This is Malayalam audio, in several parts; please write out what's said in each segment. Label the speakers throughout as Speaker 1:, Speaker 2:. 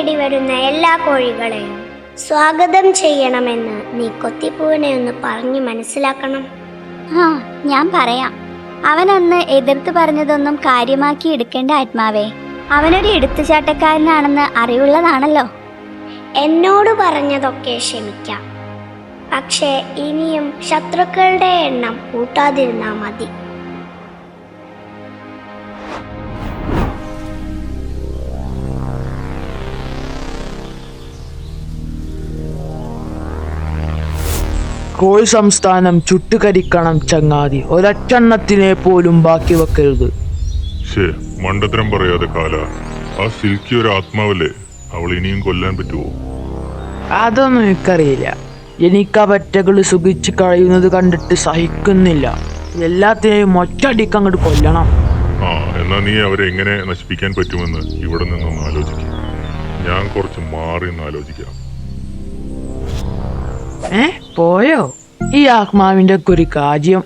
Speaker 1: തേടി വരുന്ന എല്ലാ കോഴികളെയും സ്വാഗതം ചെയ്യണമെന്ന് നീ കൊത്തിപ്പൂവിനെ ഒന്ന് പറഞ്ഞു മനസ്സിലാക്കണം?
Speaker 2: ആ ഞാൻ പറയാം. അവൻ അന്ന് എതിർത്ത് പറഞ്ഞതൊന്നും കാര്യമാക്കി എടുക്കേണ്ട ആത്മാവേ. അവനൊരു എടുത്തുചാട്ടക്കാരനാണെന്ന് അറിവുള്ളതാണല്ലോ.
Speaker 1: എന്നോട് പറഞ്ഞതൊക്കെ ക്ഷമിക്കാം. പക്ഷേ ഇനിയും ശത്രുക്കളുടെ എണ്ണം കൂട്ടാതിരുന്നാ മതി.
Speaker 3: കോഴി സംസ്ഥാനം ചുട്ടുകരിക്കണം ചങ്ങാതി. ഒരച്ചെണ്ണത്തിനെ പോലും ബാക്കി വെക്കരുത്.
Speaker 4: ശേ മണ്ടത്തരം പറയാതെ കാല. ആ സിൽക്കി ഒരു ആത്മാവല്ലേ? അവൾ ഇനിയും കൊല്ലാൻ പറ്റുമോ
Speaker 3: അതൊന്നും എനിക്കറിയില്ല. എനിക്ക് ആ പറ്റകൾ സുഖിച്ച് കഴിയുന്നത് കണ്ടിട്ട് സഹിക്കുന്നില്ല. എല്ലാത്തിനെയും ഒറ്റടിക്ക് അങ്ങോട്ട് കൊല്ലണം.
Speaker 4: ആ എന്നാ നീ അവരെ എങ്ങനെ നശിപ്പിക്കാൻ പറ്റുമെന്ന് ഇവിടെ നിന്നൊന്ന് ആലോചിക്കാം. ഞാൻ കുറച്ച് മാറി നിന്ന് ആലോചിക്കാം
Speaker 3: ഏ? പോയോ? ഈ ആത്മാവിന്റെ ഒരു കാര്യം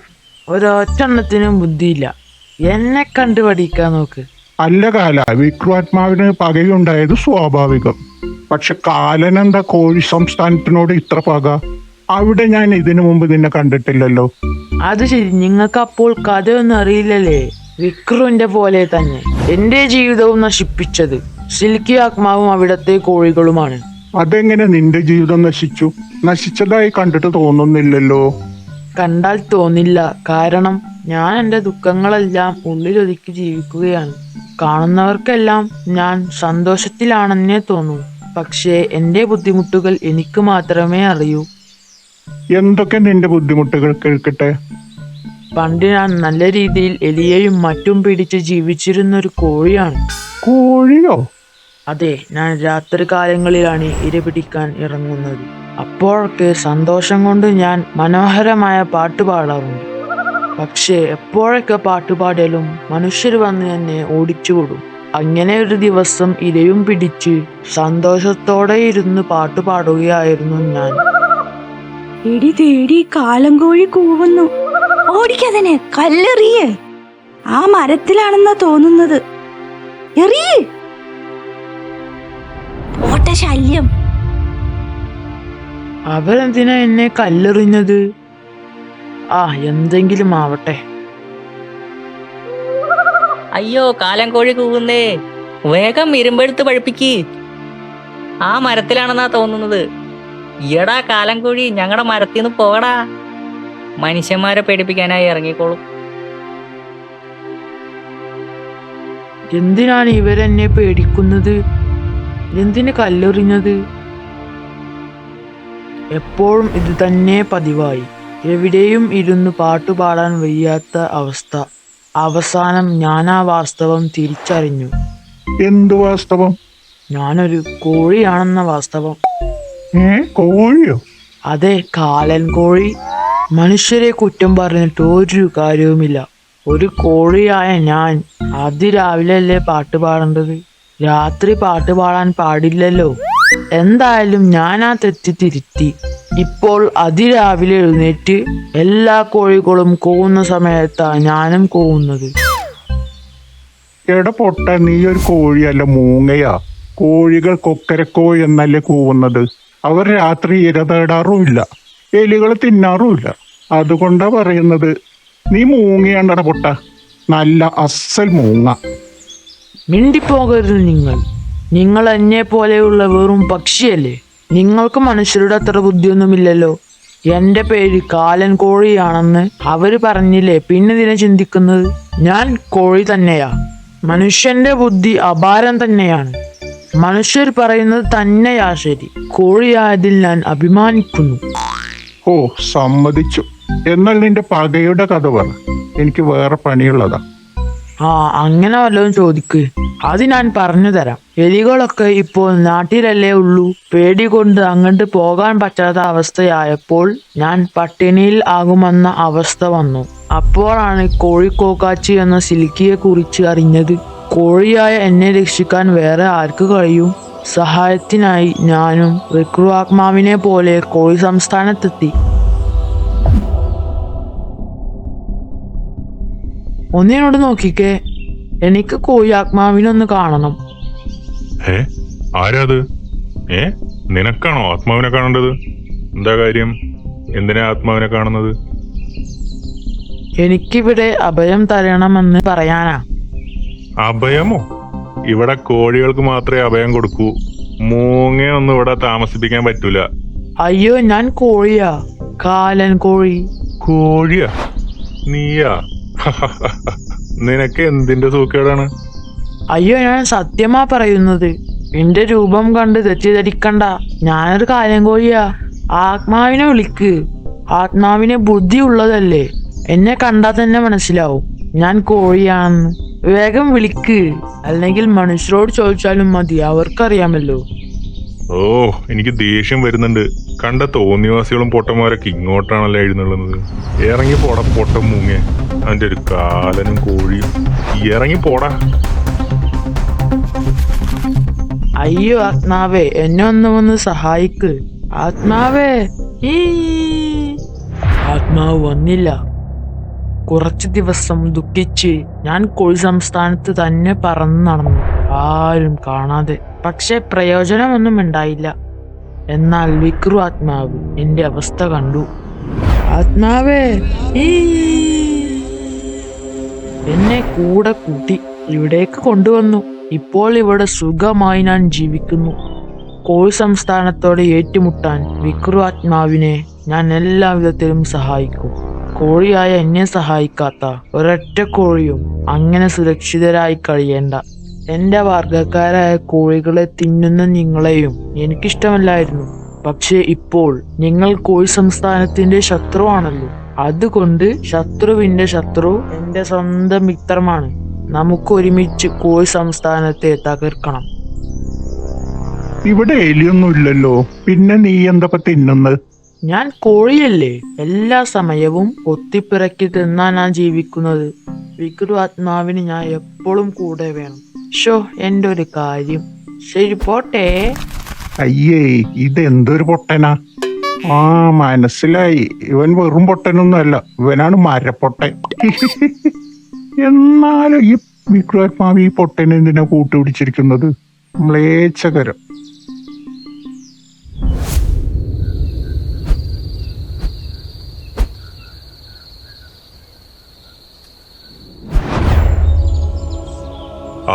Speaker 3: ഒരൊറ്റെണ്ണത്തിനും ബുദ്ധിയില്ല. എന്നെ കണ്ടുപഠിക്കാൻ നോക്ക്.
Speaker 5: അല്ല കാല വിക്രുവാത്മാവിന് പകയുണ്ടായത് സ്വാഭാവികം. പക്ഷെ കാലനെന്താ കോഴി സംസ്ഥാനത്തിനോട് ഇത്ര പക? അവിടെ ഞാൻ ഇതിനു മുമ്പ് നിന്നെ കണ്ടിട്ടില്ലല്ലോ.
Speaker 3: അത് ശരി നിങ്ങൾക്ക് അപ്പോൾ കഥയൊന്നും അറിയില്ലല്ലേ? വിക്രുവിന്റെ പോലെ തന്നെ. എന്റെ ജീവിതവും നശിപ്പിച്ചത് സിൽക്കി ആത്മാവും അവിടത്തെ കോഴികളുമാണ്.
Speaker 5: അതെങ്ങനെ നിന്റെ ജീവിതം നശിച്ചു? നശിച്ചതായി കണ്ടിട്ട് തോന്നുന്നില്ലല്ലോ.
Speaker 3: കണ്ടാൽ തോന്നില്ല. കാരണം ഞാൻ എന്റെ ദുഃഖങ്ങളെല്ലാം ഉള്ളിലൊതുക്കി ജീവിക്കുകയാണ്. കാണുന്നവർക്കെല്ലാം ഞാൻ സന്തോഷത്തിലാണെന്നേ തോന്നൂ. പക്ഷേ എന്റെ ബുദ്ധിമുട്ടുകൾ എനിക്ക് മാത്രമേ അറിയൂ.
Speaker 5: എന്തൊക്കെ നിന്റെ ബുദ്ധിമുട്ടുകൾ കേൾക്കട്ടെ?
Speaker 3: പണ്ട് ഞാൻ നല്ല രീതിയിൽ എലിയെയും മറ്റും പിടിച്ച് ജീവിച്ചിരുന്ന ഒരു കോഴിയാണ്.
Speaker 5: കോഴിയോ?
Speaker 3: അതെ ഞാൻ രാത്രി കാലങ്ങളിലാണ് ഇരപിടിക്കാൻ ഇറങ്ങുന്നത്. അപ്പോഴൊക്കെ സന്തോഷം കൊണ്ട് ഞാൻ മനോഹരമായ പാട്ട് പാടാറുണ്ട്. പക്ഷേ എപ്പോഴൊക്കെ പാട്ട് പാടിയാലും മനുഷ്യർ വന്ന് എന്നെ ഓടിച്ചുവിടും. അങ്ങനെ ഒരു ദിവസം ഇരയും പിടിച്ച് സന്തോഷത്തോടെ ഇരുന്ന് പാട്ട് പാടുകയായിരുന്നു ഞാൻ.
Speaker 6: എടി തേടി കാലം കോഴി കൂവുന്നു. ഓടിക്കതിനെ കല്ലെറിയേ. ആ മരത്തിലാണെന്നാ തോന്നുന്നത്. എറിയ്. ശല്യം.
Speaker 3: അവരെന്തിനാ എന്നെ കല്ലെറിഞ്ഞത്? ആ എന്തെങ്കിലും ആവട്ടെ.
Speaker 7: അയ്യോ കാലം കോഴി കൂവുന്നേ. വേഗം ഇരുമ്പെടുത്ത് പഴുപ്പിക്ക്. ആ മരത്തിലാണെന്നാ തോന്നുന്നത്. എടാ കാലം കോഴി ഞങ്ങളുടെ മരത്തിൽ നിന്ന് പോകടാ മനുഷ്യന്മാരെ പേടിപ്പിക്കാനായി ഇറങ്ങിക്കോളും.
Speaker 3: എന്തിനാണ് ഇവരെന്നെ പേടിക്കുന്നത്? എന്തിന് കല്ലെറിഞ്ഞത്? എപ്പോഴും ഇത് തന്നെ പതിവായി. എവിടെയും ഇരുന്ന് പാട്ടുപാടാൻ വയ്യാത്ത അവസ്ഥ. അവസാനം ഞാൻ ആ വാസ്തവം തിരിച്ചറിഞ്ഞു.
Speaker 5: എന്ത് വാസ്തവം?
Speaker 3: ഞാനൊരു കോഴിയാണെന്ന വാസ്തവം.
Speaker 5: കോഴിയോ?
Speaker 3: അതെ കാലൻ കോഴി. മനുഷ്യരെ കുറ്റം പറഞ്ഞിട്ട് ഒരു കാര്യവുമില്ല. ഒരു കോഴിയായ ഞാൻ അതിരാവിലെ അല്ലേ പാട്ട് പാടേണ്ടത് രാത്രി പാട്ട് പാടാൻ പാടില്ലല്ലോ. എന്തായാലും ഞാൻ ആ തെറ്റ് തിരുത്തി. ഇപ്പോൾ അതിരാവിലെ എഴുന്നേറ്റ് എല്ലാ കോഴികളും കൂവുന്ന സമയത്താണ് ഞാനും കൂവുന്നത്.
Speaker 5: എട പൊട്ട നീ ഒരു കോഴിയല്ല മൂങ്ങയാ. കോഴികൾ കൊക്കരക്കോ എന്നല്ലേ കൂവുന്നത്. അവർ രാത്രി ഇര തേടാറുമില്ല എലികൾ തിന്നാറുമില്ല. അതുകൊണ്ടാ പറയുന്നത് നീ മൂങ്ങയാണ്ടട പൊട്ട. നല്ല അസൽ മൂങ്ങ.
Speaker 3: മിണ്ടിപ്പോകരുത് നിങ്ങൾ. നിങ്ങൾ എന്നെ പോലെയുള്ള വെറും പക്ഷിയല്ലേ? നിങ്ങൾക്ക് മനുഷ്യരുടെ അത്ര ബുദ്ധിയൊന്നുമില്ലല്ലോ. എന്റെ പേര് കാലൻ കോഴിയാണെന്ന് അവർ പറഞ്ഞില്ലേ? പിന്നെ ഇതിനെ ചിന്തിക്കുന്നത്? ഞാൻ കോഴി തന്നെയാ. മനുഷ്യന്റെ ബുദ്ധി അപാരം തന്നെയാണ്. മനുഷ്യർ പറയുന്നത് തന്നെയാ ശരി. കോഴിയായതിൽ ഞാൻ അഭിമാനിക്കുന്നു.
Speaker 5: ഓ സമ്മതിച്ചു. എന്നാൽ നിന്റെ പകയുടെ കഥ പറ. എനിക്ക് വേറെ പണിയുള്ളതാ.
Speaker 3: ആ അങ്ങനെ വല്ലതും ചോദിക്ക്. അത് ഞാൻ പറഞ്ഞു തരാം. എലികളൊക്കെ ഇപ്പോൾ നാട്ടിലല്ലേ ഉള്ളൂ. പേടി കൊണ്ട് അങ്ങോട്ട് പോകാൻ പറ്റാത്ത അവസ്ഥയായപ്പോൾ ഞാൻ പട്ടിണിയിൽ ആകുമെന്ന അവസ്ഥ വന്നു. അപ്പോഴാണ് കോഴിക്കോക്കാച്ചി എന്ന സിൽക്കിയെ കുറിച്ച് അറിഞ്ഞത്. കോഴിയായ എന്നെ രക്ഷിക്കാൻ വേറെ ആർക്ക് കഴിയും? സഹായത്തിനായി ഞാനും വിക്രുവാത്മാവിനെ പോലെ കോഴി സംസ്ഥാനത്തെത്തി. ഒന്നിനോട് നോക്കിക്കേ. എനിക്ക് കോഴി ആത്മാവിനൊന്ന് കാണണം.
Speaker 4: ഏ ആരാത്? ഏ നിനക്കാണോ ആത്മാവിനെ കാണേണ്ടത്? എന്താ കാര്യം? എന്തിനാ ആത്മാവിനെ കാണുന്നത്?
Speaker 3: എനിക്കിവിടെ അഭയം തരണമെന്ന് പറയാനാ.
Speaker 4: അഭയമോ? ഇവിടെ കോഴികൾക്ക് മാത്രമേ അഭയം കൊടുക്കൂ. മൂങ്ങേ ഒന്നും ഇവിടെ താമസിപ്പിക്കാൻ പറ്റൂല.
Speaker 3: അയ്യോ ഞാൻ കോഴിയാ. കാലൻ കോഴി.
Speaker 4: കോഴിയാ? നീയാ? നിനക്ക് എന്തിന്റെ സൂക്കേടാണ്?
Speaker 3: അയ്യോ ഞാൻ സത്യമാ പറയുന്നത്. എന്റെ രൂപം കണ്ട് തെറ്റിദ്ധരിക്കണ്ട. ഞാനൊരു കാര്യം കോഴിയാ ആത്മാവിനെ വിളിക്ക്. ആത്മാവിന് ബുദ്ധി ഉള്ളതല്ലേ. എന്നെ കണ്ടാൽ തന്നെ മനസ്സിലാവും. ഞാൻ കോഴിയാണെന്ന്. വേഗം വിളിക്ക്. അല്ലെങ്കിൽ മനുഷ്യരോട് ചോദിച്ചാലും മതി. അവർക്കറിയാമല്ലോ.
Speaker 4: ഓ എനിക്ക് ദേഷ്യം വരുന്നുണ്ട്. കണ്ട തോന്നിവാസികളും പൊട്ടന്മാരൊക്കെ ഇങ്ങോട്ടാണല്ലേ എഴുന്നള്ളുന്നത്. ഇറങ്ങി പോടാ പൊട്ടം മൂങ്ങേ. അതിന്റെ ഒരു കാലനും കോഴിയും. ഇറങ്ങി പോടാ.
Speaker 3: അയ്യോ ആത്മാവേ എന്നെ ഒന്ന് വന്ന് സഹായിക്ക്. ആത്മാവേ. ആത്മാവ് വന്നില്ല. കുറച്ച് ദിവസം ദുഃഖിച്ച് ഞാൻ കോഴി സംസ്ഥാനത്ത് തന്നെ പറന്ന് നടന്നു. ആരും കാണാതെ. പക്ഷെ പ്രയോജനമൊന്നും ഉണ്ടായില്ല. എന്നാൽ വിക്രു ആത്മാവ് എന്റെ അവസ്ഥ കണ്ടു. ആത്മാവേ എന്നെ കൂടെ കൂട്ടി ഇവിടേക്ക് കൊണ്ടുവന്നു. ഇപ്പോൾ ഇവിടെ സുഖമായി ഞാൻ ജീവിക്കുന്നു. കോഴി സംസ്ഥാനത്തോട് ഏറ്റുമുട്ടാൻ വിക്രു ആത്മാവിനെ ഞാൻ എല്ലാ വിധത്തിലും സഹായിക്കും. കോഴിയായ എന്നെ സഹായിക്കാത്ത ഒരൊറ്റ കോഴിയും അങ്ങനെ സുരക്ഷിതരായി കഴിയേണ്ട. എന്റെ വർഗക്കാരായ കോഴികളെ തിന്നുന്ന നിങ്ങളെയും എനിക്കിഷ്ടമല്ലായിരുന്നു. പക്ഷെ ഇപ്പോൾ നിങ്ങൾ കോഴി സംസ്ഥാനത്തിന്റെ ശത്രുവാണല്ലോ. അതുകൊണ്ട് ശത്രുവിന്റെ ശത്രു എന്റെ സ്വന്തം മിത്രമാണ്. നമുക്ക് ഒരുമിച്ച് കോഴി സംസ്ഥാനത്തെ തകർക്കണം.
Speaker 5: ഇവിടെ എലിയൊന്നും ഇല്ലല്ലോ പിന്നെ നീ എന്താ തിന്നുന്നത്
Speaker 3: ഞാൻ കോഴിയല്ലേ. എല്ലാ സമയവും കൊത്തിപ്പിറക്കി തിന്നാനാ ജീവിക്കുന്നത്. വിക്രു ആത്മാവിന് ഞാൻ എപ്പോഴും കൂടെ വേണം. ഷോ എന്റെ ഒരു കാര്യം. ശരി പോട്ടെ.
Speaker 5: അയ്യേ ഇതെന്തൊരു പൊട്ടനാ. ആ മനസ്സിലായി. ഇവൻ വെറും പൊട്ടനൊന്നും അല്ല. ഇവനാണ് മരപ്പൊട്ടൻ. എന്നാലും ഈ വിക്രമാവ് ഈ പൊട്ടനെ എന്തിനാ കൂട്ടുപിടിച്ചിരിക്കുന്നത്? മ്ലേച്ഛകരം.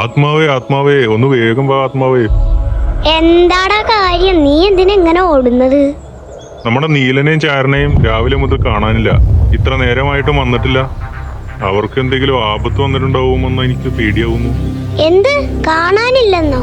Speaker 4: ആത്മാവേ ആത്മാവേ ഒന്ന് വേഗം വാ ആത്മാവേ.
Speaker 1: എന്താടാ കാര്യം? നീ എന്തിനാ ഇങ്ങനെ ഓടുന്നത്?
Speaker 4: നമ്മുടെ നീലനെയും ചാരനെയും രാവിലെ മുതൽ കാണാനില്ല. ഇത്ര നേരമായിട്ടും വന്നിട്ടില്ല. അവർക്ക് എന്തെങ്കിലും ആപത്ത് വന്നിട്ടുണ്ടാവുമെന്ന് എനിക്ക് പേടിയാവുന്നു.
Speaker 1: എന്ത്? കാണാനില്ലെന്നോ?